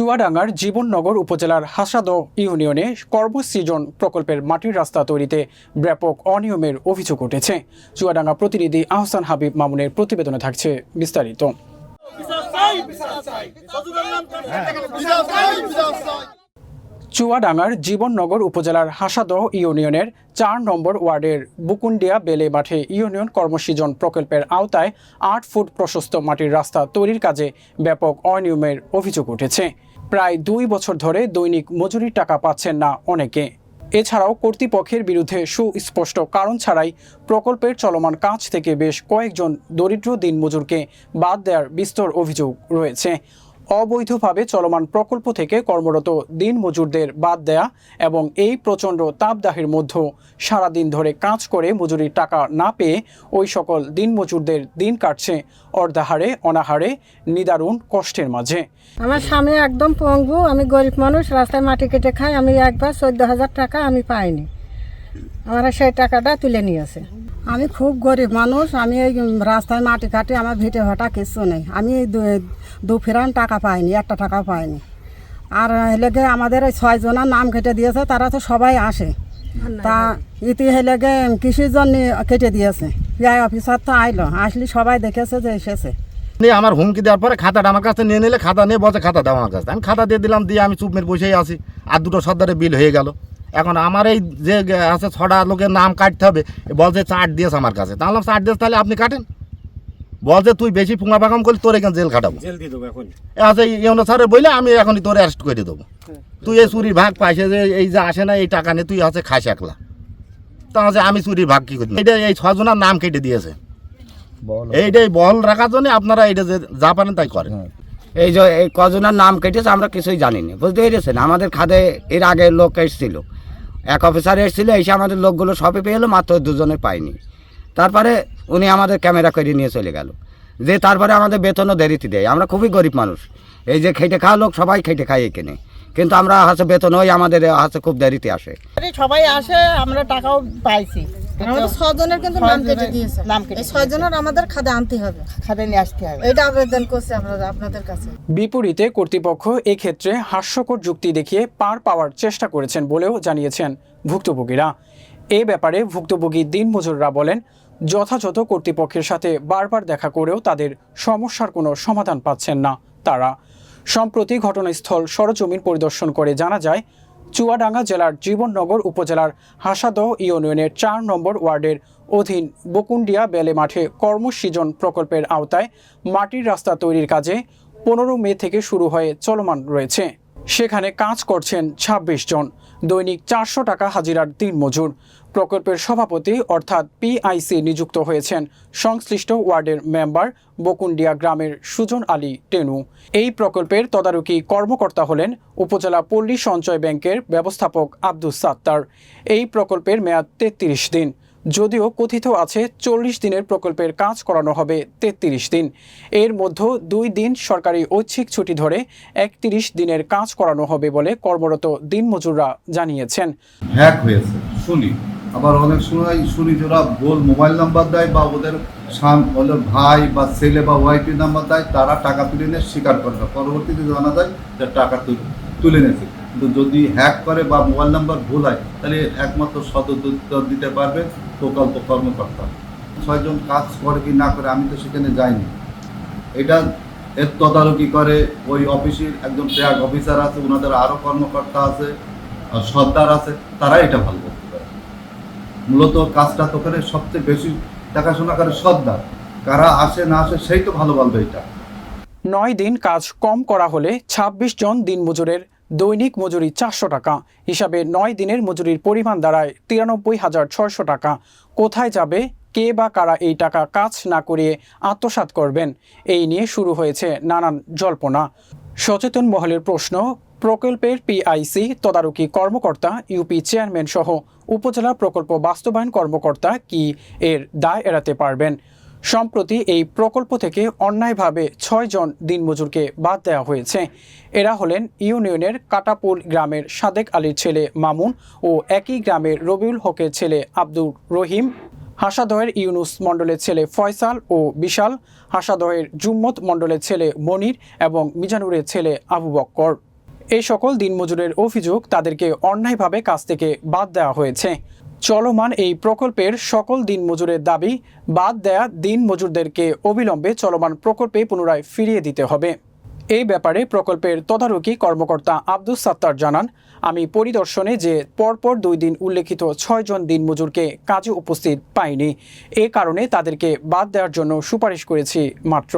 চুয়াডাঙ্গার জীবননগর উপজেলার হাসাদ ইউনিয়নে কর্মসৃজন প্রকল্পের মাটির রাস্তা তৈরিতে ব্যাপক অনিয়মের অভিযোগ উঠেছে। চুয়াডাঙ্গা প্রতিনিধি আহসান হাবিব মামুনের প্রতিবেদনে থাকছে বিস্তারিত। চুয়াডাঙ্গার জীবননগর উপজেলার হাসাদহ ইউনিয়নের চার নম্বর ওয়ার্ডের বুকুন্ডিয়া বেলে মাঠে ইউনিয়ন কর্মসৃজন প্রকল্পের আওতায় আট ফুট প্রশস্ত মাটির রাস্তা তৈরির কাজে ব্যাপক অনিয়মের অভিযোগ উঠেছে। প্রায় দুই বছর ধরে দৈনিক মজুরির টাকা পাচ্ছেন না অনেকে। এছাড়াও কর্তৃপক্ষের বিরুদ্ধে সুস্পষ্ট কারণ ছাড়াই প্রকল্পের চলমান কাজ থেকে বেশ কয়েকজন দরিদ্র দিনমজুরকে বাদ দেওয়ার বিস্তর অভিযোগ রয়েছে। অবৈধভাবে চলমান প্রকল্প থেকে কর্মরত দিন মজুরদের বাদ দেয়া এবং এই প্রচণ্ড তাপদাহের মধ্যেও সারাদিন ধরে কাজ করে মজুরির টাকা না পেয়ে ওই সকল দিন মজুরদের দিন কাটছে অর্ধাহারে, অনাহারে, নিদারুণ কষ্টের মাঝে। আমার স্বামী একদম পঙ্গু, আমি গরিব মানুষ, রাস্তায় মাটি কেটে খাই, আমি একবার চোদ্দ হাজার টাকা আমি পাইনি। আমার সেই টাকাটা তুলে নিয়েছে আমি খুব গরিব মানুষ আমি এই রাস্তায় মাটি কাটি আমার ভিটে ভাটা কিছু নেই। আমি এই দু- ফেরান টাকা পাইনি একটা টাকা পাইনি। আর হেলেগে আমাদের এই ছয়জনের নাম কেটে দিয়েছে তারা তো সবাই আসে। তা ইতি হেলেগে কৃষির জন্য কেটে দিয়েছে। পিআই অফিসার তো আইলো আসলে সবাই দেখেছে যে এসেছে। নিয়ে আমার হুমকি দেওয়ার পরে খাতাটা আমার কাছে নিয়ে নিলে খাতা নিয়ে বসে খাতা দাও আমার কাছে। আমি খাতা দিয়ে দিলাম দিয়ে আমি চুপ মেরে বসেই আসি আর দুটো সর্দারে বিল হয়ে গেল। এখন আমার এই যে আছে ছটা লোকের নাম কাটতে হবে বলছে চাট দিয়েছে আমার কাছে। তাহলে চাট দিয়েছে তাহলে আপনি কাটেন। বলছে তুই বেশি পুঙা পাকাম করলে তোর এখানে জেল খাটাবো। জেল দিয়ে দেবো এখন। আচ্ছা ইউনো স্যারের বললে আমি এখনই তোর অ্যারেস্ট করে দেবো। তুই এই চুরির ভাগ পাইছে যে এই যে আসে না এই টাকা নিয়ে তুই আছে খাস একলা। তা আছে আমি চুরির ভাগ কি করি? এটা এই ছজনার নাম কেটে দিয়েছে। এইটাই বহল রাখার জন্য আপনারা এটা যে যা পারেন তাই করেন। এই যে এই কজনের নাম কেটেছে আমরা কিছুই জানি না বুঝতে পেরেছেন? আমাদের খাদে এর আগে লোক এসেছিল। এক অফিসার এসেছিল, এসে আমাদের লোকগুলো সবই পেয়ে এলো, মাত্র দুজনে পাইনি। তারপরে উনি আমাদের ক্যামেরা করে নিয়ে চলে গেল। যে তারপরে আমাদের বেতনও দেরিতে দেয়। আমরা খুবই গরিব মানুষ। এই যে খেটে খাওয়া লোক, সবাই খেটে খাই এখানে। কিন্তু আমরা হাসে বেতন ওই আমাদের হাসে খুব দেরিতে আসে। সবাই আসে, আমরা টাকাও পাইছি। আমাদের ছজনের কিন্তু নাম কেটে দিয়েছে। নাম কেটে এই ছয়জনের আমাদের খাদে আনতে হবে। খাতে নিয়ে আসতে হবে। এটা আবেদন করছে আমরা আপনাদের কাছে। বিপরীতে কর্তৃপক্ষ এক্ষেত্রে হাস্যকর যুক্তি দেখিয়ে পার পাওয়ার চেষ্টা করেছেন বলেও জানিয়েছেন ভুক্তভোগীরা। এ ব্যাপারে ভুক্তভোগী দিনমজুররা বলেন যথাযথ কর্তৃপক্ষের সাথে বারবার দেখা করেও তাদের সমস্যার কোনো সমাধান পাচ্ছেন না তারা। সম্প্রতি ঘটনাস্থল সরজমিন পরিদর্শন করে জানা যায় চুয়াডাঙ্গা জেলার জীবননগর উপজেলার হাসাদহ ইউনিয়নের চার নম্বর ওয়ার্ডের অধীন বকুন্ডিয়া বেলে মাঠে কর্মসৃজন প্রকল্পের আওতায় মাটির রাস্তা তৈরির কাজে পনেরো মে থেকে শুরু হয়ে চলমান রয়েছে। সেখানে কাজ করছেন ২৬ জন। দৈনিক চারশো টাকা হাজিরার দিন মজুর। প্রকল্পের সভাপতি অর্থাৎ পিআইসি নিযুক্ত হয়েছেন সংশ্লিষ্ট ওয়ার্ডের মেম্বার বকুন্ডিয়া গ্রামের সুজন আলী টেনু। এই প্রকল্পের তদারকি কর্মকর্তা হলেন উপজেলা পল্লী সঞ্চয় ব্যাংকের ব্যবস্থাপক আব্দুস সাত্তার। এই প্রকল্পের মেয়াদ তেত্রিশ দিন। যদিও কথিত আছে চল্লিশ দিনের প্রকল্পের কাজ করানো হবে তেত্রিশ দিন। এর মধ্যে দুই দিন সরকারি ঐচ্ছিক ছুটি ধরে একত্রিশ দিনের কাজ করানো হবে বলে কর্মরত দিনমজুররা জানিয়েছেন। হ্যাক হয়েছে, শুনি। আবার অনেক সময় শুনি যে ওরা ভুল মোবাইল নাম্বার দেয় বা ওদের ওদের ভাই বা ছেলে বা ওয়াইফি নাম্বার দেয়, তারা টাকা তুলে নিয়ে স্বীকার করে না। পরবর্তীতে জানা যায় যে টাকা তুলে তুলে নিয়েছে। যদি হ্যাক করে বা মোবাইল নাম্বার ভুল হয়, তাহলে একমাত্র সদুত্তর দিতে পারবে প্রকল্প কর্মকর্তা। ছয়জন কাজ করে কি না করে, আমি তো সেখানে যাইনি। এটা এর তদারকি করে ওই অফিসের একজন ট্র্যাক অফিসার আছে ওনাদের আরও কর্মকর্তা আছে সর্দার আছে তারা এটা ভালো করতে পারে। মূলত কাজটা তো করে সবচেয়ে বেশি দেখাশোনা করে সর্দার। কারা আসে না আসে, সেই তো ভালো বলবে এটা। নয় দিন কাজ কম করা হলে ২৬ জন দিনমজুরের দৈনিক মজুরি চারশো টাকা। হিসাবে নয় দিনের মজুরির পরিমাণ দাঁড়ায় তিরানব্বই হাজার ছয়শো টাকা। কোথায় যাবে, কে বা কারা এই টাকা কাজ না করিয়ে আত্মসাৎ করবেন, এই নিয়ে শুরু হয়েছে নানান জল্পনা। সচেতন মহলের প্রশ্ন, প্রকল্পের পিআইসি তদারকি কর্মকর্তা ইউপি চেয়ারম্যান সহ উপজেলা প্রকল্প বাস্তবায়ন কর্মকর্তা কি এর দায় এড়াতে পারবেন? সম্প্রতি এই প্রকল্প থেকে অন্যায়ভাবে ছয়জন দিনমজুরকে বাদ দেওয়া হয়েছে। এরা হলেন ইউনিয়নের কাটাপুল গ্রামের সাদেক আলীর ছেলে মামুন ও একই গ্রামের রবিউল হকের ছেলে আব্দুর রহিম হাসাদহের ইউনুস মণ্ডলের ছেলে ফয়সাল ও বিশাল হাসাদহের জুম্মত মণ্ডলের ছেলে মনির এবং মিজানুরের ছেলে আবু বক্কর। এই সকল দিনমজুরের অভিযোগ তাদেরকে অন্যায়ভাবে কাজ থেকে বাদ দেওয়া হয়েছে। চলমান এই প্রকল্পের সকল দিনমজুরের দাবি বাদ দেয়া দিনমজুরদেরকে অবিলম্বে চলমান প্রকল্পে পুনরায় ফিরিয়ে দিতে হবে। এই ব্যাপারে প্রকল্পের তদারকি কর্মকর্তা আব্দুস সাত্তার জানান, আমি পরিদর্শনে যে পরপর দুই দিন উল্লেখিত ছয়জন দিনমজুরকে কাজে উপস্থিত পাইনি, এ কারণে তাদেরকে বাদ দেওয়ার জন্য সুপারিশ করেছি মাত্র।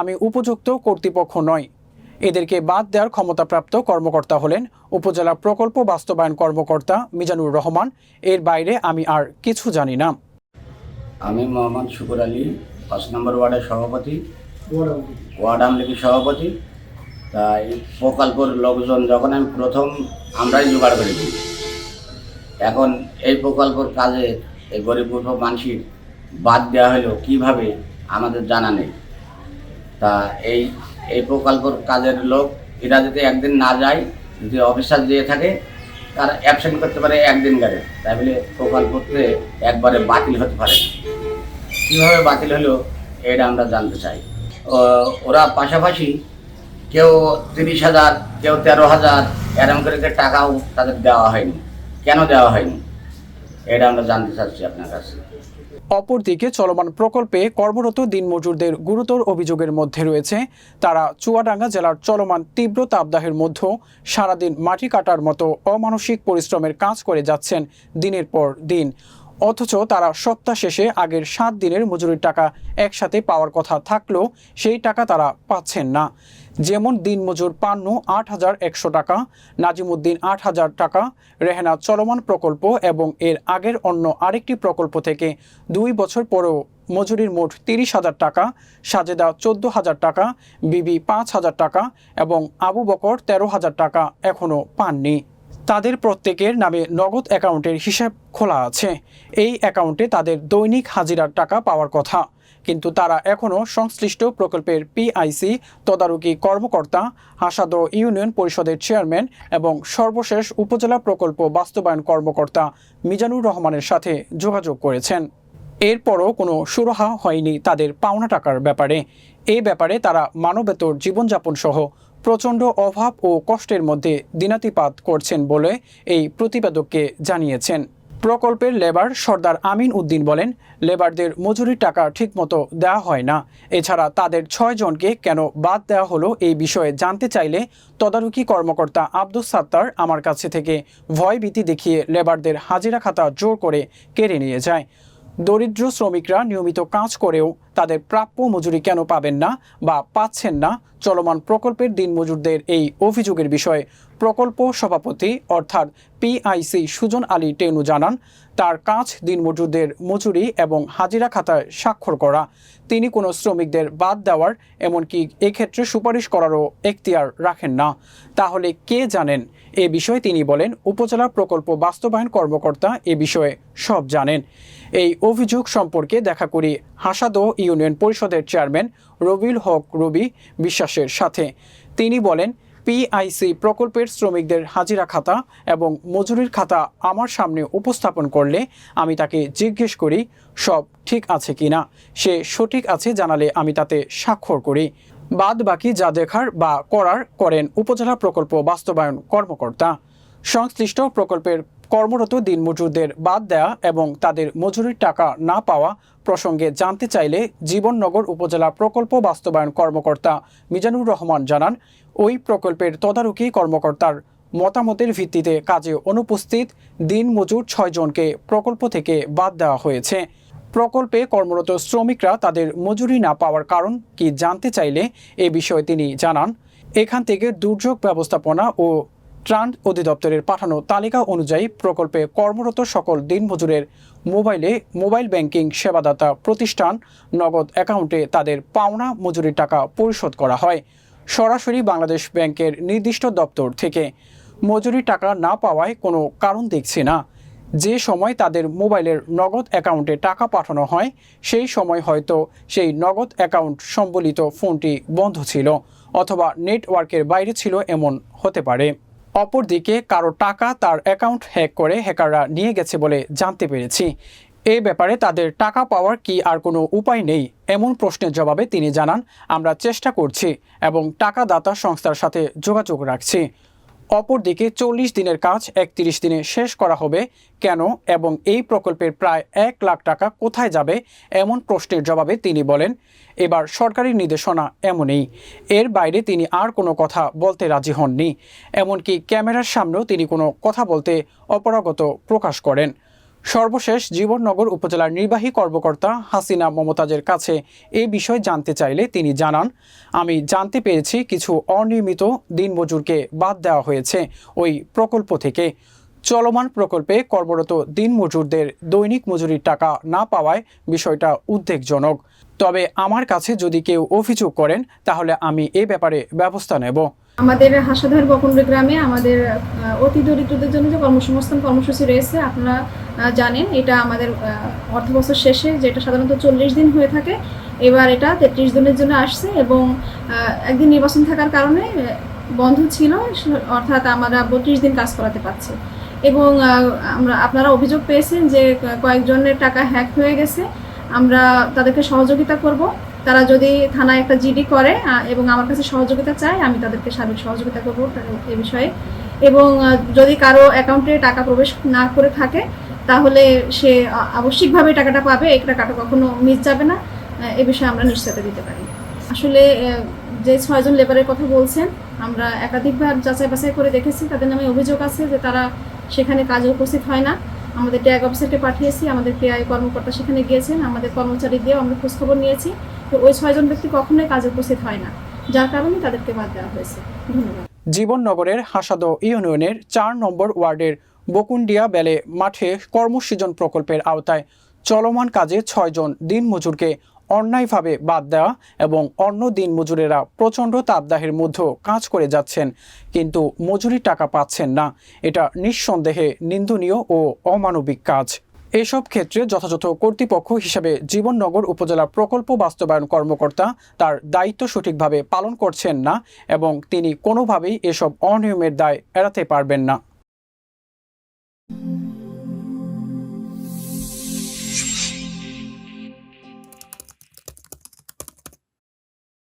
আমি উপযুক্ত কর্তৃপক্ষ নয় এদেরকে বাদ দেওয়ার ক্ষমতাপ্রাপ্ত কর্মকর্তা হলেন উপজেলা প্রকল্প বাস্তবায়ন কর্মকর্তা মিজানুর রহমান। এর বাইরে আমি আর কিছু জানি না। আমি মোহাম্মদ শুকুর আলী, পাঁচ নম্বর ওয়ার্ডের সভাপতি, ওয়ার্ড আওয়ামী লীগের সভাপতি। তাই প্রকল্পের লোকজন যখন আমি প্রথম আমরাই জোগাড় করেছি। এখন এই প্রকল্পের কাজে এই গরিব মানুষের বাদ দেওয়া হলো কীভাবে আমাদের জানা নেই। তা এই এই প্রকল্পের কাজের লোক, এরা যদি একদিন না যায়, যদি অফিসার দিয়ে থাকে, তারা অ্যাবসেন্ট করতে পারে একদিন গেলে। তাই বলে প্রকল্পতে একবারে বাতিল হতে পারে। কীভাবে বাতিল হলো, এটা আমরা জানতে চাই। ওরা পাশাপাশি কেউ তিরিশ হাজার, কেউ তেরো হাজার, এরম করে টাকাও তাদের দেওয়া হয়নি। কেন দেওয়া হয়নি? এটা আমরা জানতে চাচ্ছি আপনার কাছে। অপরদিকে চলমান প্রকল্পে কর্মরত দিনমজুরদের গুরুতর অভিযোগের মধ্যে রয়েছে, তারা চুয়াডাঙ্গা জেলার চলমান তীব্র তাপদাহের মধ্যেও সারাদিন মাটি কাটার মতো অমানসিক পরিশ্রমের কাজ করে যাচ্ছেন দিনের পর দিন। অথচ তারা সপ্তাহ শেষে আগের সাত দিনের মজুরির টাকা একসাথে পাওয়ার কথা থাকলেও সেই টাকা তারা পাচ্ছেন না। যেমন দিনমজুর পান্নু, আট হাজার একশো টাকা, নাজিমুদ্দিন আট হাজার টাকা, রেহেনা চলমান প্রকল্প এবং এর আগের অন্য আরেকটি প্রকল্প থেকে দুই বছর পরেও মজুরির মোট তিরিশ হাজার টাকা, সাজেদা চোদ্দ হাজার টাকা, বিবি পাঁচ হাজার টাকা এবং আবু বকর তেরো হাজার টাকা এখনও পাননি। তাদের প্রত্যেকের নামে নগদ অ্যাকাউন্টের হিসাব খোলা আছে। এই অ্যাকাউন্টে তাদের দৈনিক হাজিরার টাকা পাওয়ার কথা। কিন্তু তারা এখনও সংশ্লিষ্ট প্রকল্পের পিআইসি তদারকি কর্মকর্তা হাসাদ ইউনিয়ন পরিষদের চেয়ারম্যান এবং সর্বশেষ উপজেলা প্রকল্প বাস্তবায়ন কর্মকর্তা মিজানুর রহমানের সাথে যোগাযোগ করেছেন। এরপরও কোনো সুরাহা হয়নি তাদের পাওনা টাকার ব্যাপারে। এই ব্যাপারে তারা মানবেতর জীবনযাপন সহ প্রচণ্ড অভাব ও কষ্টের মধ্যে দিনাতিপাত করছেন বলে এই প্রতিবেদককে জানিয়েছেন। প্রকল্পের লেবার সর্দার আমিন উদ্দিন বলেন, লেবারদের মজুরির টাকা ঠিকমতো দেওয়া হয় না। এছাড়া তাদের ছয় জনকে কেন বাদ দেওয়া হলো এই বিষয়ে জানতে চাইলে তদারকি কর্মকর্তা আব্দুস সাত্তার আমার কাছে থেকে ভয়ভীতি দেখিয়ে লেবারদের হাজিরা খাতা জোর করে কেড়ে নিয়ে যায়। দরিদ্র শ্রমিকরা নিয়মিত কাজ করেও তাদের প্রাপ্য মজুরি কেন পাবেন না বা পাচ্ছেন না চলমান প্রকল্পের দিনমজুরদের এই অভিযোগের বিষয়ে প্রকল্প সভাপতি অর্থাৎ পিআইসি সুজন আলী টেনু জানান, তার কাজ দিনমজুরদের মজুরি এবং হাজিরা খাতায় স্বাক্ষর করা। তিনি কোনো শ্রমিকদের বাদ দেওয়ার, এমনকি এক্ষেত্রে সুপারিশ করারও এখতিয়ার রাখেন না। তাহলে কে জানেন? এ বিষয়ে তিনি বলেন, উপজেলা প্রকল্প বাস্তবায়ন কর্মকর্তা এ বিষয়ে সব জানেন। এই অভিযোগ সম্পর্কে দেখা করি হাসাদো ইউনিয়ন পরিষদের চেয়ারম্যান রবিল হক রবি বিশ্বাসের সাথে। তিনি বলেন পিআইসি প্রকল্পের শ্রমিকদের হাজিরা খাতা এবং মজুরির খাতা আমার সামনে উপস্থাপন করলে আমি তাকে জিজ্ঞেস করি, সব ঠিক আছে কি না? সে সঠিক আছে জানালে আমি তাতে স্বাক্ষর করি। বাদ বাকি যা দেখার বা করার করেন উপজেলা প্রকল্প বাস্তবায়ন কর্মকর্তা। সংশ্লিষ্ট প্রকল্পের কর্মরত দিনমজুরদের বাদ দেয়া এবং তাদের মজুরির টাকা না পাওয়া প্রসঙ্গে জানতে চাইলে জীবননগর উপজেলা প্রকল্প বাস্তবায়ন কর্মকর্তা মিজানুর রহমান জানান, ওই প্রকল্পের তদারকি কর্মকর্তার মতামতের ভিত্তিতে কাজে অনুপস্থিত দিন দিনমজুর ছয়জনকে প্রকল্প থেকে বাদ দেওয়া হয়েছে। প্রকল্পে কর্মরত শ্রমিকরা তাদের মজুরি না পাওয়ার কারণ কি জানতে চাইলে এ বিষয়ে তিনি জানান, এখান থেকে দুর্যোগ ব্যবস্থাপনা ও ত্রাণ অধিদপ্তরের পাঠানো তালিকা অনুযায়ী প্রকল্পে কর্মরত সকল দিনমজুরের মোবাইলে মোবাইল ব্যাংকিং সেবাদাতা প্রতিষ্ঠান নগদ অ্যাকাউন্টে তাদের পাওনা মজুরির টাকা পরিশোধ করা হয়। সরাসরি বাংলাদেশ ব্যাংকের নির্দিষ্ট দপ্তর থেকে মজুরি টাকা না পাওয়ায় কোনো কারণ দেখছি না। যে সময় তাদের মোবাইলের নগদ অ্যাকাউন্টে টাকা পাঠানো হয়, সেই সময় হয়তো সেই নগদ অ্যাকাউন্ট সম্বলিত ফোনটি বন্ধ ছিল অথবা নেটওয়ার্কের বাইরে ছিল এমন হতে পারে। অপরদিকে কারও টাকা তার অ্যাকাউন্ট হ্যাক করে হ্যাকাররা নিয়ে গেছে বলে জানতে পেরেছি। এ ব্যাপারে তাদের টাকা পাওয়ার কি আর কোনো উপায় নেই, এমন প্রশ্নের জবাবে তিনি জানান, আমরা চেষ্টা করছি এবং টাকা দাতা সংস্থার সাথে যোগাযোগ রাখছি। অপরদিকে চল্লিশ দিনের কাজ একত্রিশ দিনে শেষ করা হবে। কেন এবং এই প্রকল্পের প্রায় এক লাখ টাকা কোথায় যাবে এমন প্রশ্নের জবাবে তিনি বলেন, এবার সরকারি নির্দেশনা এমনই। এর বাইরে তিনি আর কোনো কথা বলতে রাজি হননি। এমনকি ক্যামেরার সামনেও তিনি কোনো কথা বলতে অপরাগত প্রকাশ করেন। সর্বশেষ জীবননগর উপজেলার নির্বাহী কর্মকর্তা হাসিনা মমতাজের কাছে এ বিষয় জানতে চাইলে তিনি জানান, আমি জানতে পেরেছি কিছু অনিয়মিত দিনমজুরকে বাদ দেওয়া হয়েছে ওই প্রকল্প থেকে। চলমান প্রকল্পে কর্মরত দিনমজুরদের দৈনিক মজুরির টাকা না পাওয়ায় বিষয়টা উদ্বেগজনক। তবে আমার কাছে যদি কেউ অভিযোগ করেন, তাহলে আমি এ ব্যাপারে ব্যবস্থা নেব। আমাদের হাসাধার বকুন্ড গ্রামে আমাদের অতি দরিদ্রদের জন্য যে কর্মসংস্থান কর্মসূচি রয়েছে, আপনারা জানেন এটা আমাদের অর্থ বছর শেষে যেটা সাধারণত চল্লিশ দিন হয়ে থাকে, এবার এটা তেত্রিশ দিনের জন্য আসছে এবং একদিন নির্বাচন থাকার কারণে বন্ধ ছিল, অর্থাৎ আমরা বত্রিশ দিন কাজ করাতে পারছি। এবং আমরা, আপনারা অভিযোগ পেয়েছেন যে কয়েকজনের টাকা হ্যাক হয়ে গেছে। আমরা তাদেরকে সহযোগিতা করব। তারা যদি থানায় একটা জিডি করে এবং আমার কাছে সহযোগিতা চায়, আমি তাদেরকে সার্বিক সহযোগিতা করব এ বিষয়ে। এবং যদি কারও অ্যাকাউন্টে টাকা প্রবেশ না করে থাকে, তাহলে সে আবশ্যিকভাবে টাকাটা পাবে এই টাকাটা কখনো মিস যাবে না এ বিষয়ে আমরা নিশ্চয়তা দিতে পারি। আসলে যে ছয়জন লেবারের কথা বলছেন, আমরা একাধিকবার যাচাই বাছাই করে দেখেছি, তাদের নামে অভিযোগ আছে যে তারা সেখানে কাজে উপস্থিত হয় না। আমাদের ট্যাগ অফিসারকে পাঠিয়েছি, আমাদের ক্রিয়ায় কর্মকর্তা সেখানে গিয়েছেন, আমাদের কর্মচারী দিয়েও আমরা খোঁজখবর নিয়েছি। তো ওই ছয়জন ব্যক্তি কখনোই কাজে উপস্থিত হয় না। যার কারণে তাদেরকে বাদ দেওয়া হয়েছে। ধন্যবাদ। জীবননগরের হাসাদ ইউনিয়নের চার নম্বর ওয়ার্ডের বকুন্ডিয়া বেলে মাঠে কর্মসৃজন প্রকল্পের আওতায় চলমান কাজে ছয়জন দিনমজুরকে অন্যায়ভাবে বাদ দেওয়া এবং অন্য দিন মজুরেরা প্রচণ্ড তাপদাহের মধ্যেও কাজ করে যাচ্ছেন, কিন্তু মজুরি টাকা পাচ্ছেন না। এটা নিঃসন্দেহে নিন্দনীয় ও অমানবিক কাজ। এসব ক্ষেত্রে যথাযথ কর্তৃপক্ষ হিসেবে জীবননগর উপজেলা প্রকল্প বাস্তবায়ন কর্মকর্তা তার দায়িত্ব সঠিকভাবে পালন করছেন না এবং তিনি কোনোভাবেই এসব অনিয়মের দায় এড়াতে পারবেন না।